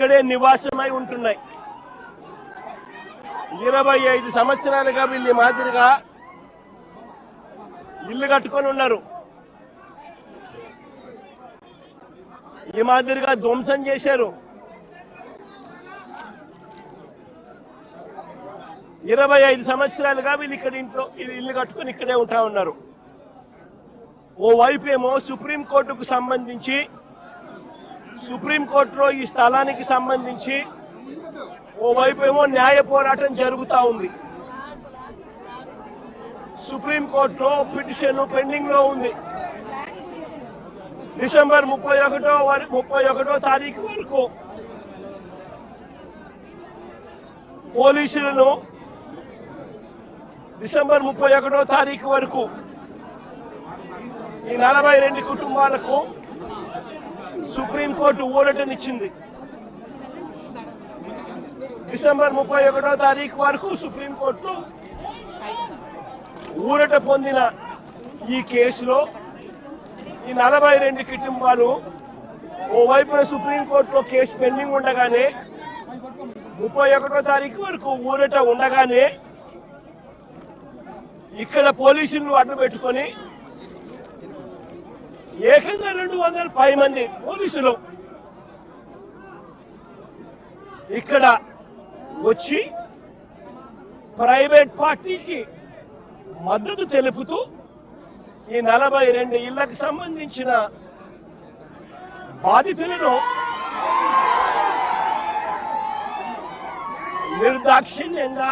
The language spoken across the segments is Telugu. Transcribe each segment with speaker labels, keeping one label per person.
Speaker 1: ఇక్కడే నివాసమై ఉంటున్నాయి. ఇరవై ఐదు సంవత్సరాలుగా వీళ్ళు మాదిరిగా ఇల్లు కట్టుకొని ఉన్నారు. ఈ మాదిరిగా ధ్వంసం చేశారు. ఇరవై ఐదు సంవత్సరాలుగా వీళ్ళు ఇక్కడ ఇంట్లో ఇల్లు కట్టుకొని ఇక్కడే ఉంటా ఉన్నారు. ఓ ఏమో సుప్రీంకోర్టుకు సంబంధించి సుప్రీంకోర్టులో ఈ స్థలానికి సంబంధించి ఓవైపు ఏమో న్యాయ పోరాటం జరుగుతూ ఉంది. సుప్రీంకోర్టులో పిటిషన్ పెండింగ్లో ఉంది. డిసెంబర్ ముప్పై ఒకటో ముప్పై ఒకటో తారీఖు వరకు పోలీసులను డిసెంబర్ ముప్పై ఒకటో తారీఖు వరకు ఈ నలభై రెండు కుటుంబాలకు సుప్రీంకోర్టు ఊరటనిచ్చింది డిసెంబర్ ముప్పై ఒకటో తారీఖు వరకు సుప్రీంకోర్టులో ఊరట పొందిన ఈ కేసులో ఈ నలభై రెండు కుటుంబాలు ఓవైపున సుప్రీంకోర్టులో కేసు పెండింగ్ ఉండగానే ముప్పై ఒకటో తారీఖు వరకు ఊరట ఉండగానే ఇక్కడ పోలీసులను అడ్డు పెట్టుకొని ఏకంగా రెండు వందల పై మంది పోలీసులు ఇక్కడ వచ్చి ప్రైవేట్ పార్టీకి మద్దతు తెలుపుతూ ఈ నలభై రెండు ఇళ్ళకు సంబంధించిన బాధితులను నిర్దాక్షిణ్యంగా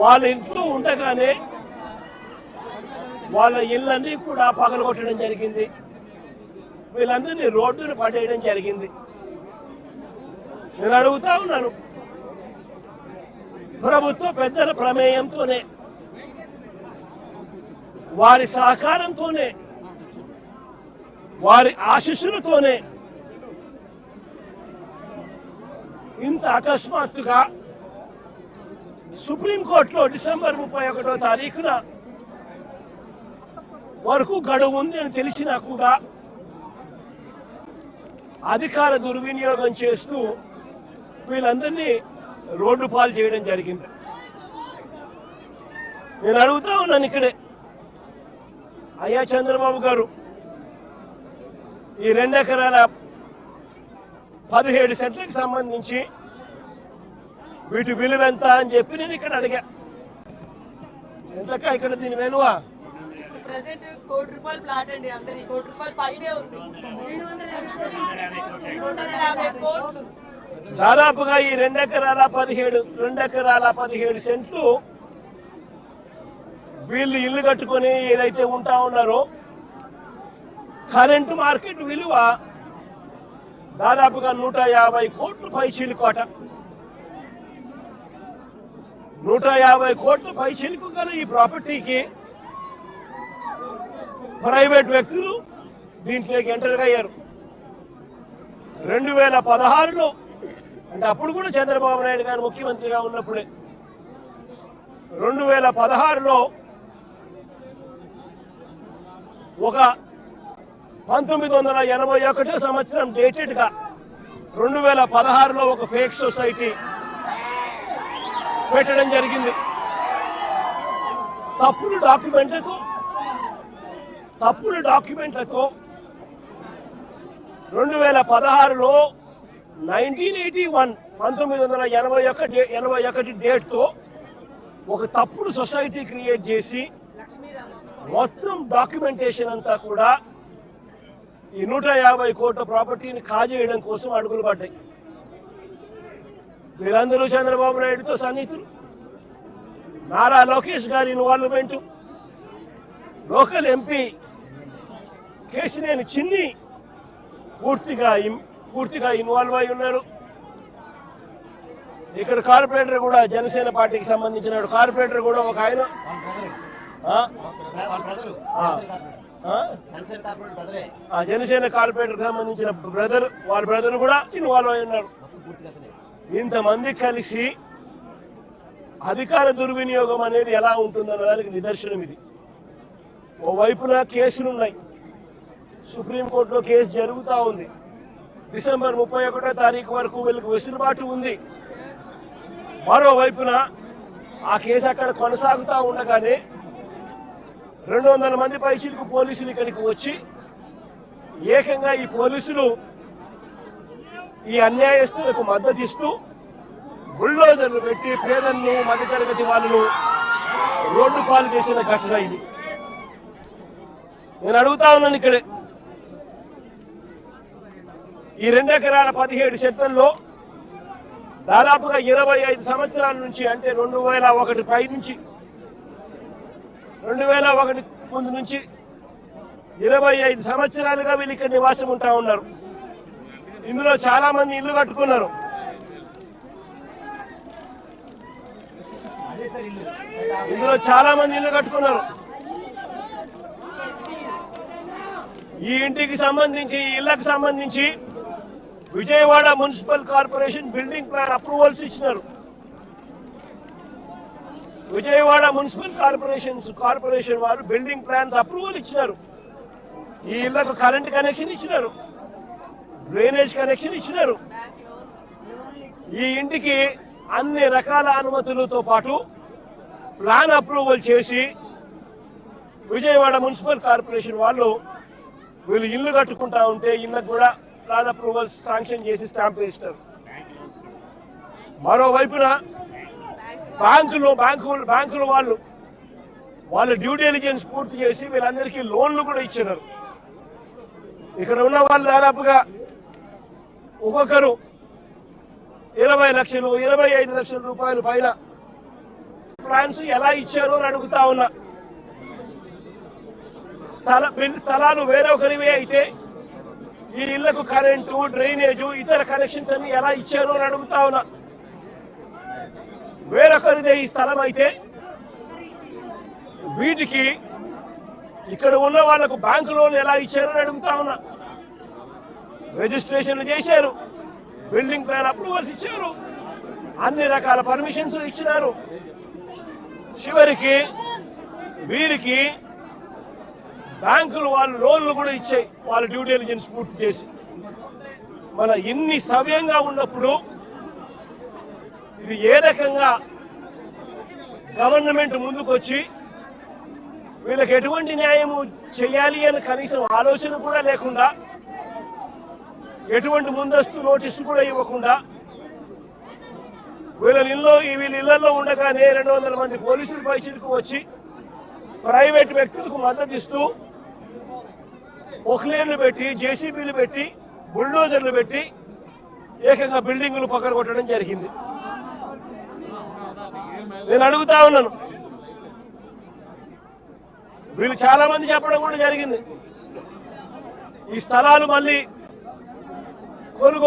Speaker 1: వాళ్ళ ఇంట్లో ఉండగానే వాళ్ళ ఇళ్ళన్నీ కూడా పగలగొట్టడం జరిగింది. వీళ్ళందరినీ రోడ్డును పడేయడం జరిగింది. నేను అడుగుతా ఉన్నాను. ప్రభుత్వ పెద్దల ప్రమేయంతోనే వారి సహకారంతోనే వారి ఆశీస్సులతోనే ఇంత అకస్మాత్తుగా సుప్రీంకోర్టులో డిసెంబర్ ముప్పై ఒకటో తారీఖున వరకు గడువు ఉంది అని తెలిసినా కూడా అధికార దుర్వినియోగం చేస్తూ వీళ్ళందరినీ రోడ్డు పాలు చేయడం జరిగింది. నేను అడుగుతా ఉన్నాను ఇక్కడే. అయ్యా చంద్రబాబు గారు ఈ రెండు ఎకరాల పదిహేడు సెంట్లకు సంబంధించి వీటి విలువ ఎంత అని చెప్పి నేను ఇక్కడ అడిగా. ఎంతక్క ఇక్కడ దీని విలువ?
Speaker 2: ప్రెసెంట్ కోటి రూపాయలు ప్లాట్ అండి అందరి. కోటి రూపాయలు పైనే ఉంది. రెండు వందల యాభై కోట్లు.
Speaker 1: దాదాపుగా ఈ రెండెకరాల పదిహేడు రెండు ఎకరాల పదిహేడు సెంట్లు వీళ్ళు ఇల్లు కట్టుకొని ఏదైతే ఉంటా ఉన్నారో కరెంటు మార్కెట్ విలువ దాదాపుగా నూట యాభై కోట్లు పై కోట నూట యాభై కోట్ల పై చిలుకు గల ఈ ప్రాపర్టీకి ప్రైవేట్ వ్యక్తులు దీంట్లోకి ఎంటర్ అయ్యారు. రెండు వేల పదహారులో అంటే అప్పుడు కూడా చంద్రబాబు నాయుడు గారు ముఖ్యమంత్రిగా ఉన్నప్పుడే. రెండు వేల పదహారులో ఒక పంతొమ్మిది వందల ఎనభై ఒకటో సంవత్సరం డేటెడ్గా రెండు వేల పదహారులో ఒక ఫేక్ సొసైటీ పెట్టడం జరిగింది. తప్పుడు డాక్యుమెంట్లతో తప్పుడు డాక్యుమెంట్లతో రెండు వేల పదహారులో నైన్టీన్ ఎయిటీ వన్ పంతొమ్మిది వందల ఎనభై ఒకటి ఎనభై ఒకటి డేట్తో ఒక తప్పుడు సొసైటీ క్రియేట్ చేసి మొత్తం డాక్యుమెంటేషన్ అంతా కూడా ఈ నూట యాభై కోట్ల ప్రాపర్టీని కాజేయడం కోసం అడుగులు పడ్డాయి. వీరందరూ చంద్రబాబు నాయుడుతో సన్నిహితులు. నారా లోకేష్ గారి ఇన్వాల్వ్మెంట్ లోకల్ ఎంపీ కేశినేని చిన్ని పూర్తిగా పూర్తిగా ఇన్వాల్వ్ అయి ఉన్నారు. ఇక్కడ కార్పొరేటర్ కూడా జనసేన పార్టీకి సంబంధించిన కార్పొరేటర్ కూడా ఒక ఆయన. ఆ?
Speaker 3: జనసేన
Speaker 1: కార్పొరేటర్ సంబంధించిన బ్రదర్ వాళ్ళ బ్రదర్ కూడా ఇన్వాల్వ్ అయి ఉన్నారు. ఇంతమంది కలిసి అధికార దుర్వినియోగం అనేది ఎలా ఉంటుందన్న దానికి నిదర్శనం ఇది. ఓ వైపున కేసులు ఉన్నాయి సుప్రీంకోర్టులో కేసు జరుగుతూ ఉంది. డిసెంబర్ ముప్పై ఒకటో తారీఖు వరకు వీళ్ళకి వెసులుబాటు ఉంది. మరోవైపున ఆ కేసు అక్కడ కొనసాగుతూ ఉండగానే రెండు వందల మంది పైసలకు పోలీసులు ఇక్కడికి వచ్చి ఏకంగా ఈ పోలీసులు ఈ అన్యాయస్తులకు మద్దతు ఇస్తూ బుల్డోజర్లు పెట్టి పేదలను మధ్యతరగతి వాళ్ళను రోడ్డు పాలు చేసిన ఘటన ఇది. నేను అడుగుతా ఉన్నాను ఇక్కడే. ఈ రెండు ఎకరాల పదిహేడు సెంటర్లో దాదాపుగా ఇరవై ఐదు సంవత్సరాల నుంచి అంటే రెండు వేల ఒకటి పై నుంచి రెండు వేల ఒకటి ముందు నుంచి ఇరవై ఐదు సంవత్సరాలుగా వీళ్ళు ఇక్కడ నివాసం ఉంటా ఉన్నారు. ఇందులో చాలా మంది ఇల్లు కట్టుకున్నారు. ఇందులో చాలా మంది ఇల్లు కట్టుకున్నారు. ఈ ఇంటికి సంబంధించి ఈ ఇళ్ళకు సంబంధించి Vijayawada municipal corporation building plan approvals ఇచ్చినారు. విజయవాడ మున్సిపల్ కార్పొరేషన్ కార్పొరేషన్ వారు బిల్డింగ్ ప్లాన్స్ అప్రూవల్ ఇచ్చినారు. ఈ ఇళ్ళకు కరెంట్ కనెక్షన్ ఇచ్చినారు. డ్రైనేజ్ కనెక్షన్ ఇచ్చినారు. ఈ ఇంటికి అన్ని రకాల అనుమతులతో పాటు ప్లాన్ అప్రూవల్ చేసి విజయవాడ మున్సిపల్ కార్పొరేషన్ వాళ్ళు వీళ్ళు ఇల్లు కట్టుకుంటా ఉంటే ఇళ్ళకు కూడా ప్లాన్ అప్రూవల్స్ శాంక్షన్ చేసి స్టాంప్ వేసినారు మరోవైపున బ్యాంకులు బ్యాంకు బ్యాంకుల వాళ్ళు వాళ్ళు డ్యూ డెలిజెన్స్ పూర్తి చేసి వీళ్ళందరికీ లోన్లు కూడా ఇచ్చినారు. ఇక్కడ ఉన్న వాళ్ళు దాదాపుగా ఒక్కొక్కరు ఇరవై లక్షలు ఇరవై ఐదు లక్షల రూపాయలు పైన ప్లాన్స్ ఎలా ఇచ్చారు అని అడుగుతా ఉన్నా. స్థల స్థలాలు వేరొకరివే అయితే ఈ ఇళ్ళకు కరెంటు డ్రైనేజు ఇతర కనెక్షన్స్ అన్ని ఎలా ఇచ్చారు అని అడుగుతా ఉన్నా. వేరొకరిదే ఈ స్థలం అయితే వీటికి ఇక్కడ ఉన్న వాళ్ళకు బ్యాంకు లోన్ ఎలా ఇచ్చారు అని అడుగుతా ఉన్నా. రిజిస్ట్రేషన్లు చేశారు బిల్డింగ్ ప్లాన్ అప్రూవల్స్ ఇచ్చారు అన్ని రకాల పర్మిషన్స్ ఇచ్చినారు. చివరికి వీరికి బ్యాంకులు వాళ్ళు లోన్లు కూడా ఇచ్చాయి. వాళ్ళ డ్యూ డెలిజెన్స్ పూర్తి చేసి. మన ఇన్ని సవ్యంగా ఉన్నప్పుడు ఇది ఏ రకంగా గవర్నమెంట్ ముందుకొచ్చి వీళ్ళకి ఎటువంటి న్యాయము చేయాలి అని కనీసం ఆలోచన కూడా లేకుండా ఎటువంటి ముందస్తు నోటీసు కూడా ఇవ్వకుండా వీళ్ళ ఇల్లు వీళ్ళ ఇళ్ళలో ఉండగానే రెండు వందల మంది పోలీసులు పైసలకు వచ్చి ప్రైవేట్ వ్యక్తులకు మద్దతు ఇస్తూ పొక్లేన్లు పెట్టి జేసీబీలు పెట్టి బుల్డోజర్లు పెట్టి ఏకంగా బిల్డింగులు పక్కన కొట్టడం జరిగింది. నేను అడుగుతా ఉన్నాను. వీళ్ళు చాలా మంది చెప్పడం కూడా జరిగింది. ఈ స్థలాలు మళ్ళీ కొనుగోలు